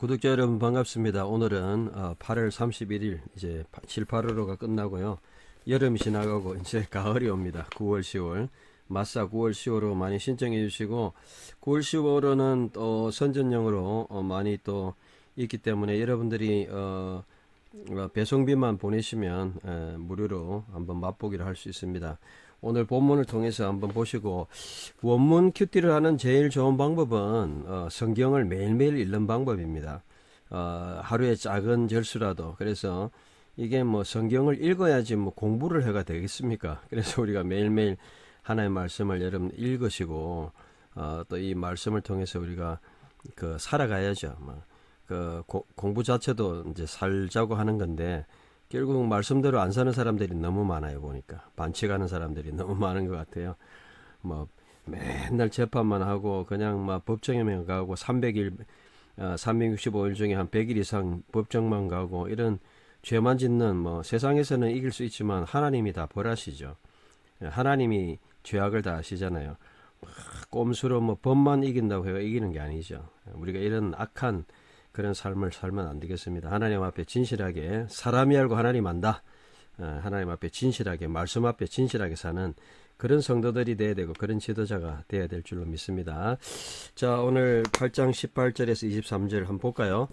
구독자 여러분 반갑습니다. 오늘은 어, 8월 31일 이제 7, 8월호가 끝나고요. 여름이 지나가고 이제 가을이 옵니다. 9월, 10월. 마사 9월, 10월호 많이 신청해 주시고 9월, 10월호는 또 선전용으로 어, 많이 또 있기 때문에 여러분들이 어, 어, 배송비만 보내시면 에, 무료로 한번 맛보기를 할 수 있습니다. 오늘 본문을 통해서 한번 보시고 원문 큐티를 하는 제일 좋은 방법은 어, 성경을 매일매일 읽는 방법입니다. 어, 하루에 작은 절수라도 그래서 이게 뭐 성경을 읽어야지 뭐 공부를 해가 되겠습니까? 그래서 우리가 매일매일 하나의 말씀을 여러분 읽으시고 어, 또 이 말씀을 통해서 우리가 그 살아가야죠. 뭐, 그 고- 공부 자체도 이제 살자고 하는 건데 결국 말씀대로 안 사는 사람들이 너무 많아요 보니까 반칙하는 사람들이 너무 많은 것 같아요. 뭐 맨날 재판만 하고 그냥 막 법정에만 가고 300일, 어, 365일 중에 한 100일 이상 법정만 가고 이런 죄만 짓는 뭐 세상에서는 이길 수 있지만 하나님이 다 벌하시죠. 예, 하나님이 죄악을 다 아시잖아요. 막 꼼수로 뭐 법만 이긴다고 해가 이기는 게 아니죠. 우리가 이런 악한 그런 삶을 살면 안 되겠습니다. 하나님 앞에 진실하게 사람이 알고 하나님 안다. 어, 하나님 앞에 진실하게 말씀 앞에 진실하게 사는 그런 성도들이 돼야 되고 그런 지도자가 돼야 될 줄로 믿습니다. 자 오늘 8장 18절에서 23절 한번 볼까요?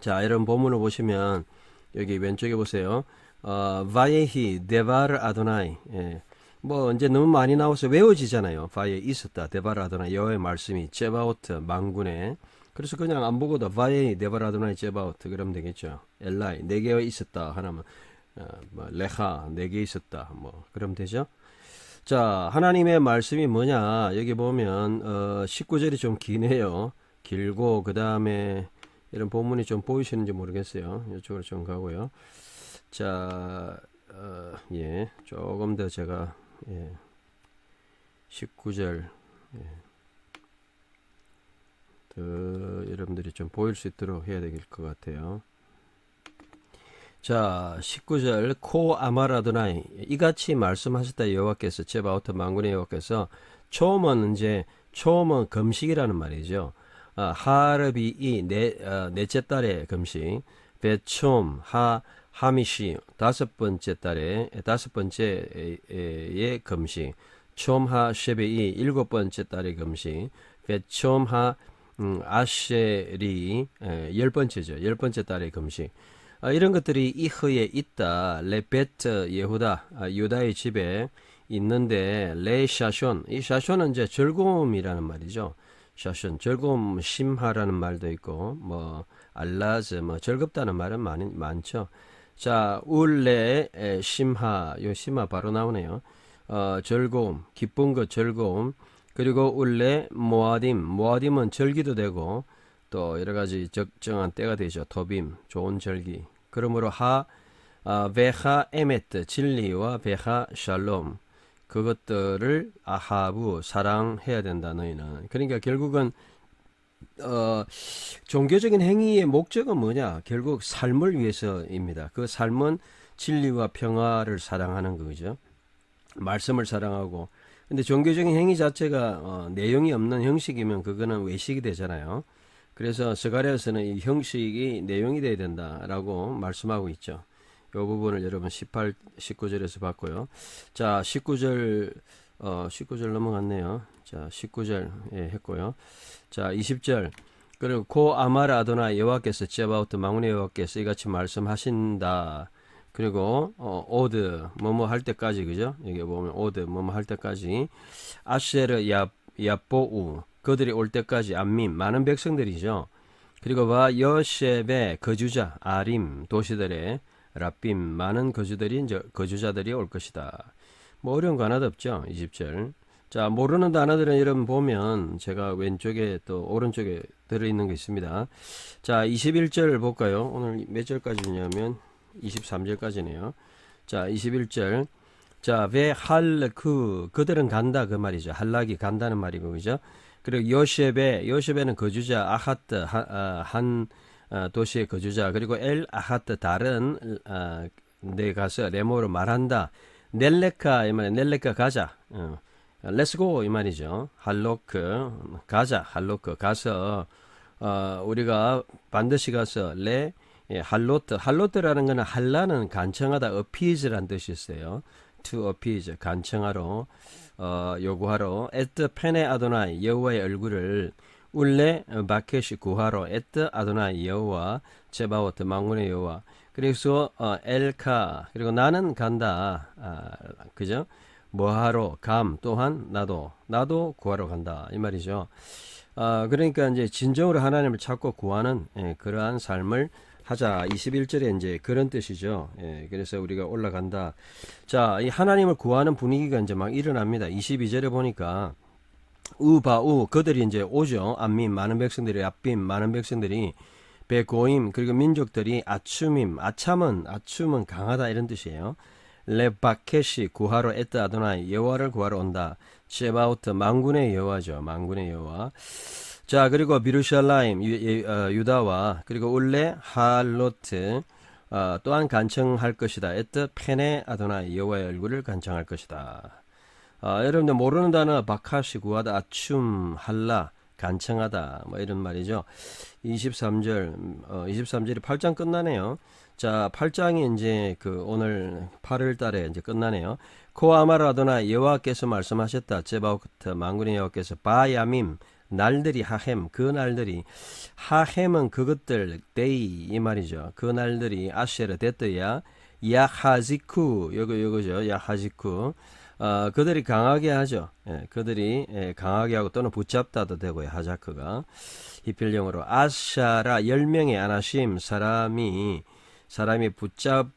자 이런 본문을 보시면 여기 왼쪽에 보세요. 어, 바예히 데바르 아도나이. 예. 뭐 이제 너무 많이 나와서 외워지잖아요. 바에 있었다. 데바르 아도나이 여호와의 말씀이 제바오트 망군에 그래서 그냥 안 보고도 바에 데바라도나이 제바오트 그러면 되겠죠. 엘라이 네 개가 있었다 하나면 어, 뭐 레하 네 개 있었다 뭐 그러면 되죠. 자 하나님의 말씀이 뭐냐 여기 보면 어, 19절이 좀 기네요. 길고 그 다음에 이런 본문이 좀 보이시는지 모르겠어요. 이쪽으로 좀 가고요. 자, 어, 예, 조금 더 제가 예, 19절 더 여러분들이 좀 보일 수 있도록 해야 될 것 같아요. 자, 19절. 코 아마라도나이. 이같이 말씀하셨다 여호와께서. 제바오트 망군의 여호와께서 처음은 이제 처음은 금식이라는 말이죠. 아, 하르비 이네 어, 넷째 달의 금식, 베촘 하 하미시 다섯 번째 달에 다섯 번째의 금식, 촘하 쉐베이 일곱 번째 달의 금식, 베촘하 음, 아쉐리 에, 열 번째죠. 열 번째 달의 금식. 아, 이런 것들이 이흐에 있다. 레베트 예후다 아, 유다의 집에 있는데 레 샤숀 이 샤숀은 이제 즐거움이라는 말이죠. 샤숀 즐거움 심하라는 말도 있고 뭐 알라즈 뭐 즐겁다는 말은 많이 많죠. 자 울레 에, 심하 요 심하 바로 나오네요. 어, 즐거움 기쁜 것 즐거움 그리고 울레 모아딤 모아딤은 절기도 되고 또 여러 가지 적정한 때가 되죠. 토빔 좋은 절기. 그러므로 하 아, 베하 에메트 진리와 베하 샬롬 그것들을 아하부 사랑해야 된다 너희는. 그러니까 결국은 어, 종교적인 행위의 목적은 뭐냐? 결국 삶을 위해서입니다. 그 삶은 진리와 평화를 사랑하는 거죠. 말씀을 사랑하고 근데 종교적인 행위 자체가 어, 내용이 없는 형식이면 그거는 외식이 되잖아요. 그래서 스가랴에서는 이 형식이 내용이 돼야 된다라고 말씀하고 있죠. 이 부분을 여러분 18, 19절에서 봤고요. 자, 19절 어, 19절 넘어갔네요. 자, 19절 예, 했고요. 자, 20절 그리고 고 아마라 아도나 여호와께서 제바우트 망군의 여호와께서 이같이 말씀하신다. 그리고 어, 오드 뭐뭐 할 때까지 그죠? 여기 보면 오드 뭐뭐 할 때까지 아쉐르 야 야보우 그들이 올 때까지 안민 많은 백성들이죠. 그리고 와 여셰베 거주자 아림 도시들의 라빔 많은 거주들이 이제 거주자들이 올 것이다. 뭐 어려운 거 하나도 없죠. 20절. 자, 모르는 단어들은 여러분 보면 제가 왼쪽에 또 오른쪽에 들어 있는 게 있습니다. 자, 21절 볼까요? 오늘 몇 절까지냐면 23절까지네요. 자, 21절. 자, 왜할그 그들은 간다 그 말이죠. 할락이 간다는 말이고 그죠? 그리고 요셉의 요셉에는 거주자 아하트 하- 아, 한 어, 도시의 거주자 그리고 엘 아하트 다른 어, 데 가서 레모로 말한다. 넬레카 이 말에 넬레카 가자. 어. 렛츠고 이 말이죠. 할로크 가자. 할로크 가서 어, 우리가 반드시 가서 레 예, 할로트 할로트라는 거는 할라는 간청하다 appease란 뜻이 있어요. to appease 간청하러 어, 요구하러. at 펜의 아도나이 여호와의 얼굴을 울레 바켓이 구하러. at 아도나이 여호와 제바오트 망군의 여호와. 그래서 어, 엘카. 그리고 나는 간다. 아, 그죠? 뭐하러? 감 또한 나도 나도 구하러 간다. 이 말이죠. 아, 그러니까 이제 진정으로 하나님을 찾고 구하는 예, 그러한 삶을 하자. 21절에 이제 그런 뜻이죠. 예, 그래서 우리가 올라간다. 자, 이 하나님을 구하는 분위기가 이제 막 일어납니다. 22절에 보니까 우바우 그들이 이제 오죠. 안민 많은 백성들이 앞빔 많은 백성들이 베고임 그리고 민족들이 아춤임 아참은 아춤은 강하다 이런 뜻이에요. 레바켓이 구하러 에트 아도나이 여호와를 구하러 온다. 제바우트 망군의 여호와죠. 망군의 여호와. 자 그리고 비루샬라임 유, 어, 유다와 그리고 울레 할로트 어, 또한 간청할 것이다. 에트 펜의 아도나이 여호와의 얼굴을 간청할 것이다. 아, 여러분들 모르는 단어 바카시 구하다 아춤 할라 간청하다 뭐 이런 말이죠. 23절 어, 23절이 8장 끝나네요. 자, 8장이 이제 그 오늘 8월 달에 이제 끝나네요. 코아마라도나 여호와께서 말씀하셨다. 제바오트 망군의 여호와께서 바야밈 날들이 하햄 그 날들이 하햄은 그것들 데이 이 말이죠. 그 날들이 아쉐르 데트야 야하지쿠 요거 요거죠. 야하지쿠 어, 그들이 강하게 하죠. 예, 그들이 예, 강하게 하고 또는 붙잡다도 되고요. 하자크가 히필령으로 아샤라 열 명의 아나심 사람이 사람이 붙잡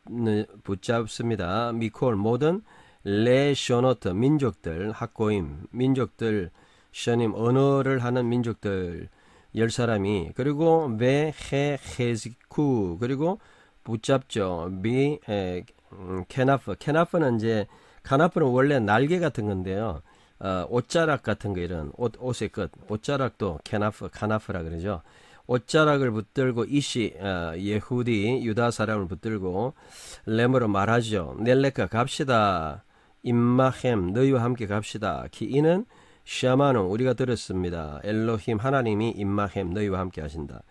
붙잡습니다. 미콜 모든 레쇼노트 민족들 학고임 민족들 셔님 언어를 하는 민족들 열 사람이 그리고 베헤 헤지쿠 그리고 붙잡죠. 비 에, 음, 케나프 케나프는 이제 카나프는 원래 날개 같은 건데요. 어, 옷자락 같은 거 이런 옷 옷의 끝 옷자락도 케나프 카나프라 그러죠. 옷자락을 붙들고 이시 어, 예후디 유다 사람을 붙들고 렘으로 말하죠. 넬레카 갑시다. 임마햄 너희와 함께 갑시다. 기 이는 샤마는 우리가 들었습니다. 엘로힘 하나님이 임마햄 너희와 함께 하신다.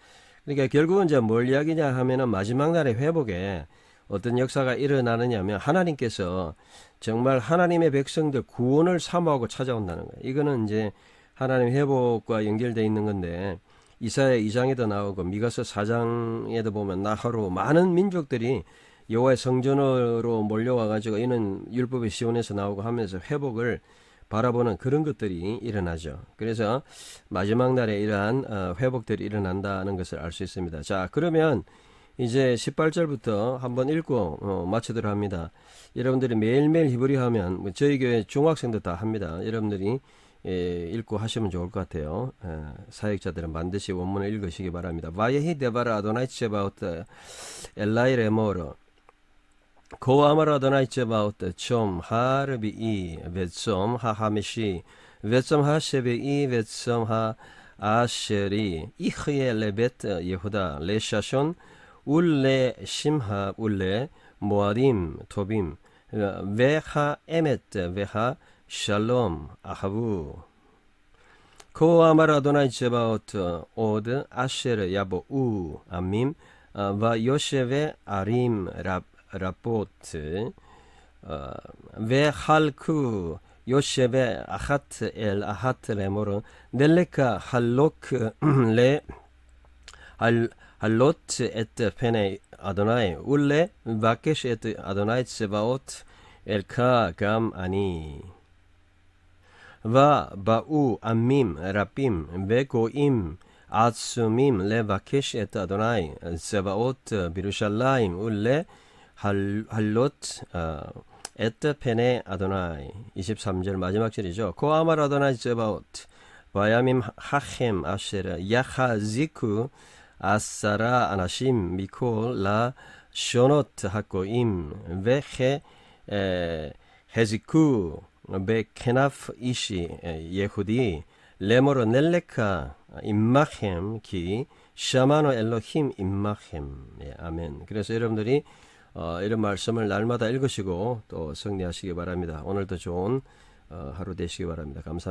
그러니까 결국은 이제 뭘 이야기냐 하면은 마지막 날의 회복에 어떤 역사가 일어나느냐면 하나님께서 정말 하나님의 백성들 구원을 사모하고 찾아온다는 거예요. 이거는 이제 하나님 회복과 연결되어 있는 건데 이사야 2장에도 나오고 미가서 4장에도 보면 나하루 많은 민족들이 여호와의 성전으로 몰려와 가지고 이는 율법의 시온에서 나오고 하면서 회복을 바라보는 그런 것들이 일어나죠. 그래서 마지막 날에 이러한 어, 회복들이 일어난다는 것을 알 수 있습니다. 자, 그러면 이제 18절부터 한번 읽고 어, 마치도록 합니다. 여러분들이 매일매일 히브리 하면 뭐 저희 교회 중학생도 다 합니다. 여러분들이 예, 읽고 하시면 좋을 것 같아요. 예, 사역자들은 반드시 원문을 읽으시기 바랍니다. 바예히 데바라 아도나이 체바우트 엘라이 레모르 고아마라 아도나이 체바우트 좀 하르비이 벳som 하하메시 벳som 하셰베이 벳som 하아 셰리 이흐예 레베트 예후다 레샤숀 울레 심하 울레 모아림 토빔 베하 에메트 베하 샬롬 아하부 코아말 아도나이 제바오트 오드 아셰르 야보 우 아밈 와 요셰베 아림 랍 라포트 베할쿠 요셰베 아하트 엘 아하트 레모르 넬레카 할로크 레 할, 할로트 에트 페 네 아도나이 울레 바케시 에트 아도나이 세바오트 엘카 감 아니 와 바우 암밈 라빔 베고임 아츠밈 레바케시 에트 아도나이 세바오트 비루샬라임 울레 할, 할로트 어, 에트 페네 아도나이 23절 마지막 절이죠 코아말 아도나이 세바오트 바야밈 하햄 아쉐라 야하지쿠 아사라 아나심 미콜 라 쇼노트 하코임 베헤 헤지쿠 베케나프 이시 예후디 레모로 넬레카 임마햄 기 샤마노 엘로힘 임마햄 예, 아멘. 그래서 여러분들이 어, 이런 말씀을 날마다 읽으시고 또 승리하시기 바랍니다. 오늘도 좋은 어, 하루 되시기 바랍니다. 감사합니다.